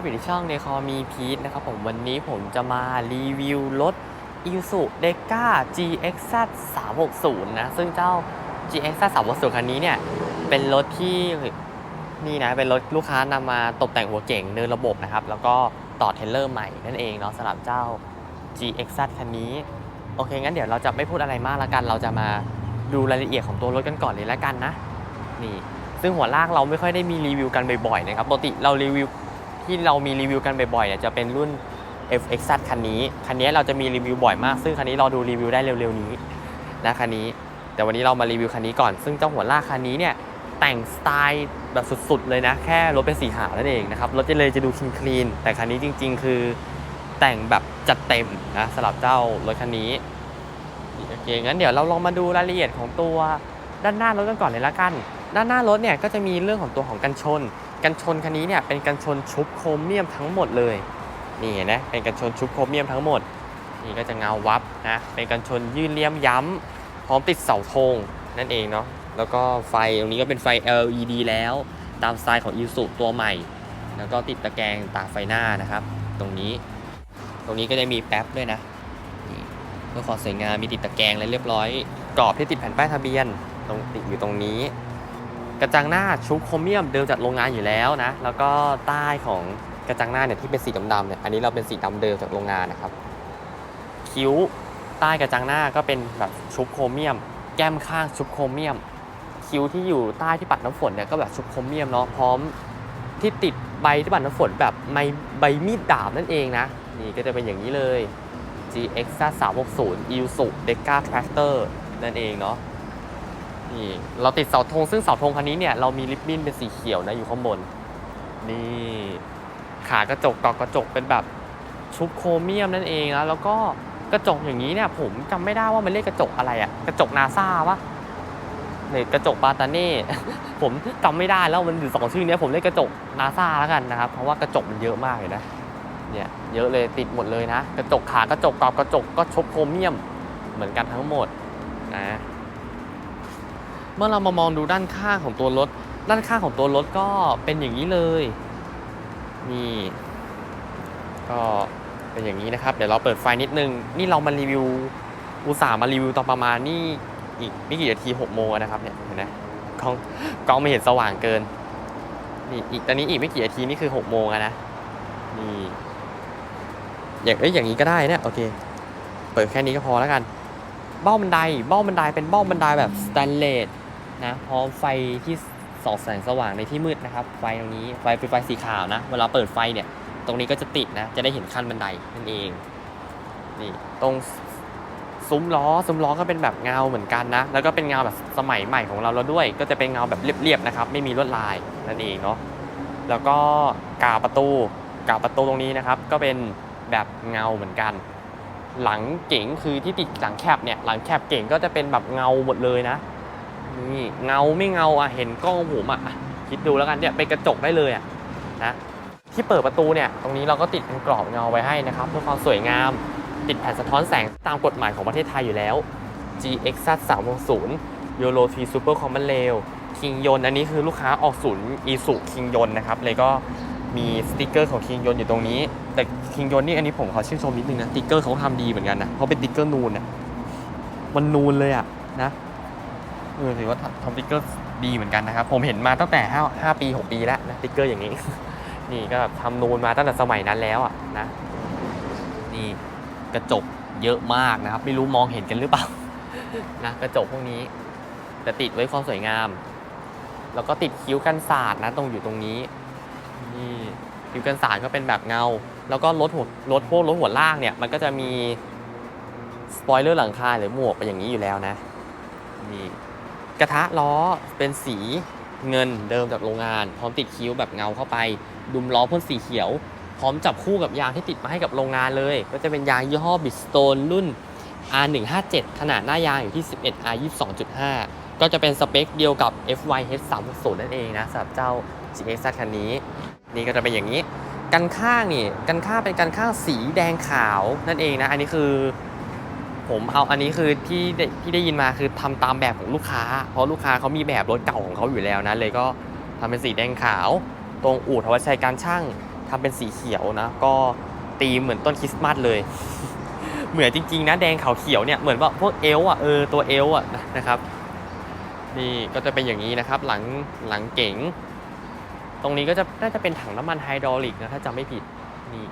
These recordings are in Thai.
บอยู่ในช่องเดคอมีพีทนะครับผมวันนี้ผมจะมารีวิวรถ i s u d e c a GXZ 360นะ ซึ่งเจ้า GXZ 360คันนี้เนี่ย เป็นรถที่นี่นะ เป็นรถลูกค้านำมาตกแต่งหัวเก่งเดินระบบนะครับ แล้วก็ต่อเทเลอร์ใหม่นั่นเองเนาะสำหรับเจ้า GXZ คันนี้ โอเค งั้นเดี๋ยวเราจะไม่พูดอะไรมากละกัน เราจะมาดูรายละเอียดของตัวรถกันก่อนเลยละกันนะ นี่ซึ่งหัวลากเราไม่ค่อยได้มีรีวิวกันบ่อยๆนะครับปกติเรารีวิว ที่เรามีรีวิวกันบ่อยๆเนี่ยจะเป็นรุ่น FXZ คันนี้ คันนี้เราจะมีรีวิวบ่อยมาก ซึ่งคันนี้เราดูรีวิวได้เร็วๆนี้นะคันนี้ แต่วันนี้เรามารีวิวคันนี้ก่อน ซึ่งเจ้าหัวลากคันนี้เนี่ยแต่งสไตล์แบบสุดๆเลยนะ แค่รถเป็นสีขาวนั่นเองนะครับ รถจะเลยจะดูคลีนๆแต่คันนี้จริง ๆ คือแต่งแบบจัดเต็มนะสำหรับเจ้ารถคันนี้โอเคงั้นเดี๋ยวเราลองมาดูรายละเอียดของตัวด้านหน้ารถกันก่อนเลยละกัน ด้านหน้ารถเนี่ยก็จะมีเรื่องของตัวของกันชน กันชนคันนี้เนี่ยเป็นกันชนชุบโครเมียมทั้งหมดเลยนี่เห็นไหมเป็นกันชนชุบโครเมียมทั้งหมดนี่ก็จะเงาวับนะเป็นกันชนยื่นเลี่ยมย้ำพร้อมติดเสาธงนั่นเองเนาะแล้วก็ไฟตรงนี้ก็เป็นไฟ LED แล้ว ตามสไตล์ของ i s u ตัวใหม่ แล้วก็ติดตะแกรงตาไฟหน้านะครับ ตรงนี้ตรงนี้ก็จะมีแป๊บด้วยนะเพื่อความสวยงามมีติดตะแกรงอะเรียบร้อย กรอบที่ติดแผ่นป้ายทะเบียน ตรงติดอยู่ตรงนี้ กระจังหน้าชุบโครเมียมเดิมจากโรงงานอยู่แล้วนะ แล้วก็ใต้ของกระจังหน้าเนี่ยที่เป็นสีดำๆเนี่ย อันนี้เราเป็นสีดำเดิมจากโรงงานนะครับ คิ้วใต้กระจังหน้าก็เป็นแบบชุบโครเมียม แก้มข้างชุบโครเมียม คิ้วที่อยู่ใต้ที่ปัดน้ำฝนเนี่ยก็แบบชุบโครเมียมเนาะ พร้อมที่ติดใบที่ปัดน้ำฝนแบบไมใบมีดดาบนั่นเองนะ นี่ก็จะเป็นอย่างนี้เลย GX 360 Isuzu Deca Tractor นั่นเองเนาะ นี่เราติดเสาธงซึ่งเสาธงคันนี้เนี่ยเรามีริบบิ้นเป็นสีเขียวนะอยู่ข้างบน นี่ขากระจกกรอกระจกเป็นแบบชุบโครเมียมนั่นเองนะแล้วก็กระจกอย่างนี้เนี่ยผมจำไม่ได้ว่ามันเรียกกระจกอะไรอะกระจกนาซาวะหรือกระจกบาตาเน่ผมจำไม่ได้แล้วมันอยู่สองชื่อนี้ผมเรียกกระจกนาซาแล้วกันนะครับ เพราะว่ากระจกมันเยอะมากเลยนะเนี่ยเยอะเลยติดหมดเลยนะ กระจกขากระจกกรอบกระจกก็ชบโครเมียมเหมือนกันทั้งหมดนะ เมื่อเรามามองดูด้านข้างของตัวรถ ด้านข้างของตัวรถก็เป็นอย่างนี้เลย นี่ ก็เป็นอย่างนี้นะครับ เดี๋ยวเราเปิดไฟนิดนึง นี่เรามารีวิว อุตส่าห์มารีวิวตอนประมาณนี่อีกไม่กี่นาทีหกโมงนะครับเนี่ยเห็นไหมกล้องกล้องไม่เห็นสว่างเกิน นี่อีกตอนนี้อีกไม่กี่นาทีนี่คือหกโมงนะ นี่อย่างเอ้ยอย่างนี้ก็ได้เนี่ยโอเค เปิดแค่นี้ก็พอแล้วกัน เบ้าบันได เบ้าบันไดเป็นเบ้าบันไดแบบสแตนเลส นะพร้อมไฟที่ส่องแสงสว่างในที่มืดนะครับ ไฟตรงนี้ไฟเป็นไฟสีขาวนะ เวลาเปิดไฟเนี่ย ตรงนี้ก็จะติดนะ จะได้เห็นขั้นบันไดนั่นเอง นี่ตรงซุ้มล้อซุ้มล้อก็เป็นแบบเงาเหมือนกันนะ แล้วก็เป็นเงาแบบสมัยใหม่ของเราแล้วด้วย ก็จะเป็นเงาแบบเรียบๆนะครับ ไม่มีลวดลายนั่นเองเนาะ แล้วก็กาประตูกาประตูตรงนี้นะครับ ก็เป็นแบบเงาเหมือนกัน หลังเก๋งคือที่ติดหลังแคบเนี่ย หลังแคบเก๋งก็จะเป็นแบบเงาหมดเลยนะ นี่เงาไม่เงาอะเห็นกล้องผมอะคิดดูแล้วกันเนี่ยเป็นกระจกได้เลยอะนะที่เปิดประตูเนี่ยตรงนี้เราก็ติดเป็นกรอบเงาไว้ให้นะครับเพื่อความสวยงามติดแผ่นสะท้อนแสงตามกฎหมายของประเทศไทยอยู่แล้ว GX 360 Euro 3 Super Common Rail คิงยนอันนี้คือลูกค้าออกศูนย์อีสุคิงยนนะครับเลยก็มีสติกเกอร์ของคิงยนอยู่ตรงนี้ แต่คิงยนนี่อันนี้ผมขอชื่นชมนิดนึงนะสติกเกอร์เขาทำดีเหมือนกันนะเพราะเป็นสติกเกอร์นูนนะมันนูนเลยอะนะ เออถือว่าทำสติ๊กเกอร์ดีเหมือนกันนะครับ ผมเห็นมาตั้งแต่ 5 5 ปี 6 ปีแล้วนะสติ๊กเกอร์อย่างนี้ นี่ก็ทำนูนมาตั้งแต่สมัยนั้นแล้วอะนะ นี่กระจกเยอะมากนะครับ ไม่รู้มองเห็นกันหรือเปล่านะกระจกพวกนี้แต่ติดไว้ความสวยงาม แล้วก็ติดคิ้วกันศาสตร์นะตรงอยู่ตรงนี้นี่ผิวกันสาดก็เป็นแบบเงา แล้วก็รถหัวรถพวกรถหัวล่างเนี่ยมันก็จะมีสปอยเลอร์หลังคาหรือหมวกเป็นอย่างนี้อยู่แล้วนะนี่ กระทะล้อเป็นสีเงินเดิมจากโรงงาน พร้อมติดคิ้วแบบเงาเข้าไป ดุมล้อพ่นสีเขียว พร้อมจับคู่กับยางที่ติดมาให้กับโรงงานเลย ก็จะเป็นยางยี่ห้อ Bridgestone รุ่น R157 ขนาดหน้ายางอยู่ที่ 11 R22.5 ก็จะเป็นสเปคเดียวกับ FYH 360 นั่นเองนะสำหรับเจ้า GX คันนี้ นี่ก็จะเป็นอย่างนี้ กันข้างนี่ กันข้างเป็นกันข้างสีแดงขาวนั่นเองนะ อันนี้คือ ผมเอาอันนี้คือที่ได้ที่ได้ยินมาคือทำตามแบบของลูกค้า เพราะลูกค้าเขามีแบบรถเก่าของเขาอยู่แล้วนะเลยก็ทำเป็นสีแดงขาว ตรงอู่ทวัชชัยการช่างทำเป็นสีเขียวนะ ก็ตีมเหมือนต้นคริสต์มาสเลย เหมือนจริงๆนะแดงขาวเขียวเนี่ยเหมือนว่าพวกเอลอะเออตัวเอลอะนะครับนี่ก็จะเป็นอย่างนี้นะครับหลังหลังเก๋งตรงนี้ก็จะน่าจะเป็นถังน้ำมันไฮดรอลิกนะถ้าจำไม่ผิดนี่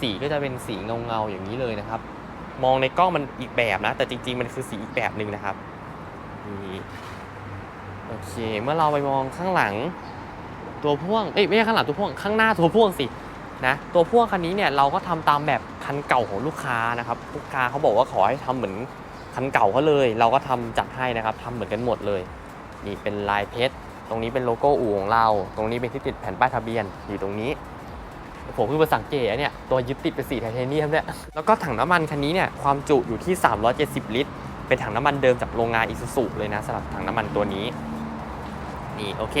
สีก็จะเป็นสีเงาๆอย่างนี้เลยนะครับ มองในกล้องมันอีกแบบนะ แต่จริง ๆ มันคือสีอีกแบบหนึ่งนะครับนี่โอเค เมื่อเราไปมองข้างหลัง ตัวพ่วง เอ้ยไม่ใช่ข้างหลังตัวพ่วง ข้างหน้าตัวพ่วงสินะ ตัวพ่วงคันนี้เนี่ยเราก็ทำตามแบบคันเก่าของลูกค้านะครับ ลูกค้าเขาบอกว่าขอให้ทำเหมือนคันเก่าเขาเลย เราก็ทำจัดให้นะครับทำเหมือนกันหมดเลย นี่เป็นลายเพชร ตรงนี้เป็นโลโก้อู่ของเรา ตรงนี้เป็นที่ติดแผ่นป้ายทะเบียนอยู่ตรงนี้ ผมเพิ่งมาสังเกตอะเนี่ย ตัวยึดติดเป็นสีไทเทเนียมเนี่ย แล้วก็ถังน้ำมันคันนี้เนี่ย ความจุอยู่ที่ 370 ลิตร เป็นถังน้ำมันเดิมจากโรงงานอิซูซุเลยนะสำหรับถังน้ำมันตัวนี้ นี่โอเค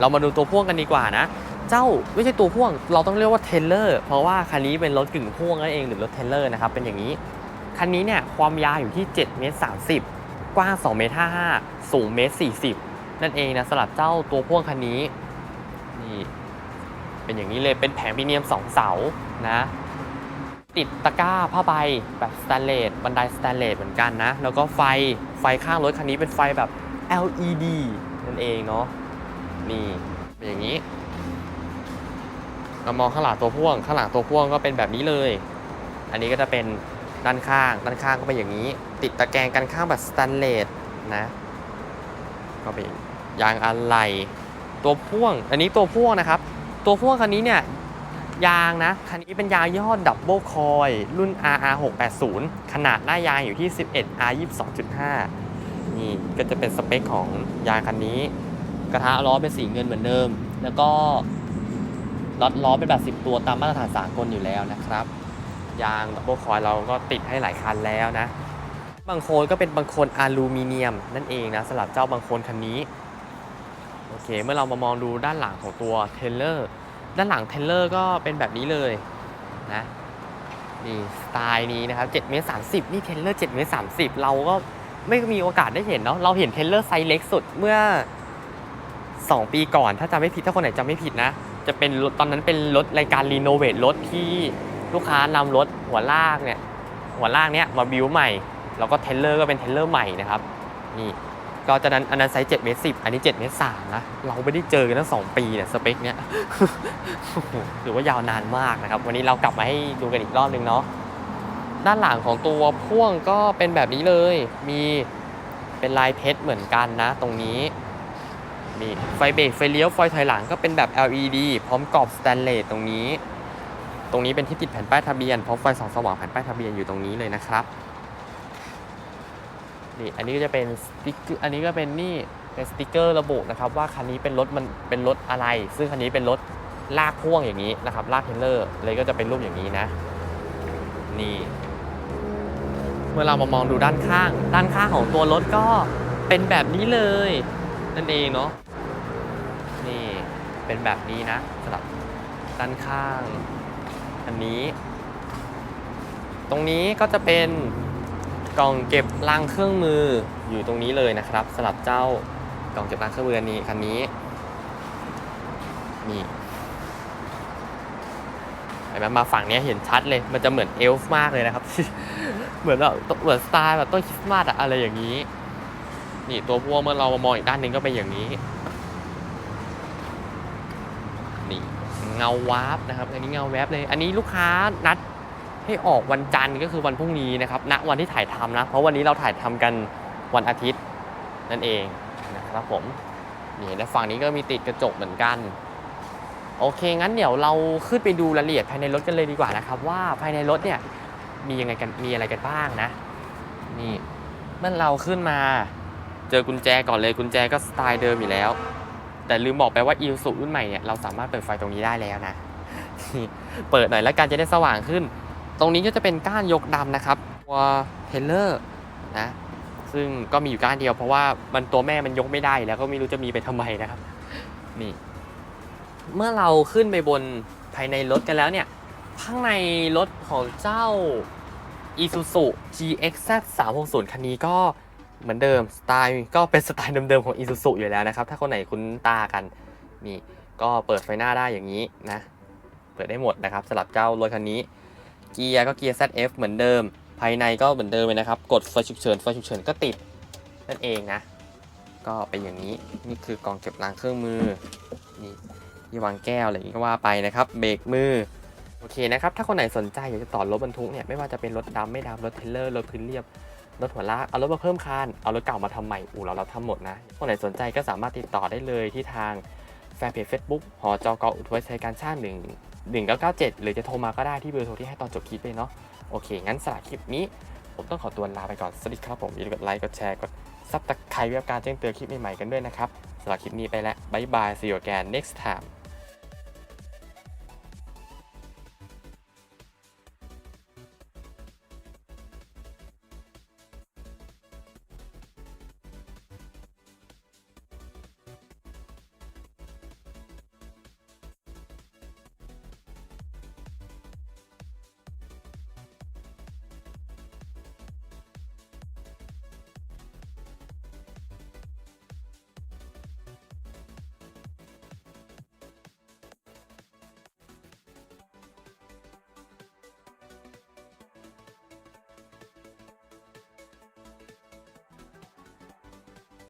เรามาดูตัวพ่วงกันดีกว่านะ เจ้าไม่ใช่ตัวพ่วง เราต้องเรียกว่าเทเลอร์ เพราะว่าคันนี้เป็นรถกึ่งพ่วงนั่นเองหรือรถเทเลอร์นะครับ เป็นอย่างนี้ คันนี้เนี่ยความยาวอยู่ที่7เมตร30 กว้าง2เมตร55สูงเมตร40 นั่นเองนะสำหรับเจ้าตัวพ่วงคันนี้ นี่ เป็นอย่างนี้เลยเป็นแผงพีเมียม 2 เสานะติดตะกร้าผ้าใบแบบสแตนเลสบันไดสแตนเลสเหมือนกันนะ แล้วก็ไฟไฟข้างรถคันนี้เป็นไฟแบบ LED นั่นเองเนาะนี่เป็นอย่างนี้เรามองข้างหลังตัวพ่วง ข้างหลังตัวพ่วงก็เป็นแบบนี้เลย อันนี้ก็จะเป็นด้านข้าง ด้านข้างก็เป็นอย่างนี้ ติดตะแกรงกันข้างแบบสแตนเลสนะ ก็เป็นยางอะไหล่ตัวพ่วง อันนี้ตัวพ่วงนะครับ ตัวพ่วงคันนี้เนี่ยยางนะ คันนี้เป็นยางยี่ห้อดับเบิลคอยรุ่น RR 680ขนาดหน้ายางอยู่ที่ 11 R 22.5 นี่ก็จะเป็นสเปคของยางคันนี้ กระทะล้อเป็นสีเงินเหมือนเดิม แล้วก็น็อตล้อเป็นแบบ 10 ตัวตามมาตรฐานสากลอยู่แล้วนะครับ ยางดับเบิลคอยเราก็ติดให้หลายคันแล้วนะ บางโคนก็เป็นบางโคนอลูมิเนียมนั่นเองนะสำหรับเจ้าบางโคนคันนี้ โอเค เมื่อเรามามองดูด้านหลังของตัวเทเลอร์ด้านหลังเทเลอร์ก็เป็นแบบนี้เลยนะนี่สไตล์นี้นะครับ7เมตร30 นี่เทเลอร์7เมตร30 เราก็ไม่มีโอกาสได้เห็นเนาะเราเห็นเทเลอร์ไซส์เล็กสุดเมื่อ 2 ปีก่อน ถ้าจำไม่ผิดถ้าคนไหนจำไม่ผิดนะ จะเป็นรถตอนนั้นเป็นรถรายการรีโนเวทรถที่ลูกค้านำรถหัวลากเนี่ยหัวลากเนี้ยมาบิวใหม่ แล้วก็เทเลอร์ก็เป็นเทเลอร์ใหม่นะครับนี่ ก็จะนั้นอันนั้นไซส์7เมตร10 อันนี้7เมตร3นะ เราไม่ได้เจอกันตั้ง2ปีเนี่ยสเปคเนี้ยถือว่ายาวนานมากนะครับ วันนี้เรากลับมาให้ดูกันอีกรอบนึงเนาะ ด้านหลังของตัวพ่วงก็เป็นแบบนี้เลย มีเป็นลายเพชรเหมือนกันนะ ตรงนี้ มีไฟเบรกไฟเลี้ยวไฟถอยหลังก็เป็นแบบ LED พร้อมกรอบสแตนเลสตรงนี้ ตรงนี้เป็นที่ติดแผ่นป้ายทะเบียนพร้อมไฟส่องสว่างแผ่นป้ายทะเบียนอยู่ตรงนี้เลยนะครับ นี่อันนี้ก็จะเป็นสติ๊กเกอร์อันนี้ก็เป็นนี่เป็นสติ๊กเกอร์ระบุนะครับว่าคันนี้เป็นรถมันเป็นรถอะไร ซึ่งคันนี้เป็นรถลากพ่วงอย่างนี้นะครับลากเทรลเลอร์เลยก็จะเป็นรูปอย่างนี้นะ นี่ เมื่อเรามามองดูด้านข้าง ด้านข้างของตัวรถก็เป็นแบบนี้เลย นั่นเองเนาะนี่เป็นแบบนี้นะสำหรับด้านข้าง อันนี้ ตรงนี้ก็จะเป็น กล่องเก็บรางเครื่องมืออยู่ตรงนี้เลยนะครับสำหรับเจ้ากล่องเก็บรางเครื่องมืออันนี้คันนี้นี่เห็นไหมมาฝั่งนี้เห็นชัดเลย มันจะเหมือนเอลฟ์มากเลยนะครับ เหมือนแบบเหมือนสไตล์แบบต้นคริสต์มาสอะอะไรอย่างนี้ นี่ตัวพวกเมื่อเรามามองอีกด้านหนึ่งก็เป็นอย่างนี้ นี่เงาวาร์ปนะครับ อันนี้เงาแวบเลย อันนี้ลูกค้านัด ให้ออกวันจันทร์ก็คือวันพรุ่งนี้นะครับณวันที่ถ่ายทำนะ เพราะวันนี้เราถ่ายทำกันวันอาทิตย์นั่นเองนะครับผมนี่ในฝั่งนี้ก็มีติดกระจกเหมือนกัน โอเค งั้นเดี๋ยวเราขึ้นไปดูรายละเอียดภายในรถกันเลยดีกว่านะครับ ว่าภายในรถเนี่ยมียังไงกันมีอะไรกันบ้างนะนี่เมื่อเราขึ้นมาเจอกุญแจก่อนเลยกุญแจก็สไตล์เดิมอยู่แล้ว แต่ลืมบอกไปว่าอิลสุรุ่นใหม่เนี่ยเราสามารถเปิดไฟตรงนี้ได้แล้วนะ เปิดหน่อยแล้วกันจะได้สว่างขึ้น ตรงนี้ก็จะเป็นก้านยกดำนะครับ ตัวเทเลอร์นะซึ่งก็มีอยู่ก้านเดียวเพราะว่ามันตัวแม่มันยกไม่ได้แล้วก็ไม่รู้จะมีไปทำไมนะครับนี่เมื่อเราขึ้นไปบนภายในรถกันแล้วเนี่ย ข้างในรถของเจ้า Isuzu GXZ 360คันนี้ก็เหมือนเดิมสไตล์ก็เป็นสไตล์เดิมๆของ Isuzu อยู่แล้วนะครับ ถ้าคนไหนคุ้นตากันนี่ก็เปิดไฟหน้าได้อย่างนี้นะ เปิดได้หมดนะครับสำหรับเจ้ารถคันนี้ เกียร์ก็เกียร์ ZF เหมือนเดิม ภายในก็เหมือนเดิมเลยนะครับ กดไฟฉุกเฉินไฟฉุกเฉินก็ติดนั่นเองนะ ก็เป็นอย่างนี้นี่คือกล่องเก็บล้างเครื่องมือนี่ที่วางแก้วอะไรอย่างนี้ก็ว่าไปนะครับ เบรกมือโอเคนะครับ ถ้าคนไหนสนใจอยากจะต่อรถบรรทุกเนี่ยไม่ว่าจะเป็นรถดำไม่ดำรถเทเลอร์รถพื้นเรียบรถหัวลากเอารถมาเพิ่มคันเอารถเก่ามาทำใหม่อู่เราเราทำหมดนะคนไหนสนใจก็สามารถติดต่อได้เลยที่ทางแฟนเพจ Facebook หอจกอุทยชัยการช่างหนึ่ง หนึ่งเก้าเก้าเจ็ดหรือจะโทรมาก็ได้ที่เบอร์โทรที่ให้ตอนจบคลิปเลยเนาะโอเค งั้นสำหรับคลิปนี้ ผมต้องขอตัวลาไปก่อน สวัสดีครับผมอย่าลืมกดไลค์กดแชร์กดซับตะไคร้เพื่อการแจ้งเตือนคลิปใหม่ๆกันด้วยนะครับสำหรับคลิปนี้ไปแล้วบายบาย see you again next time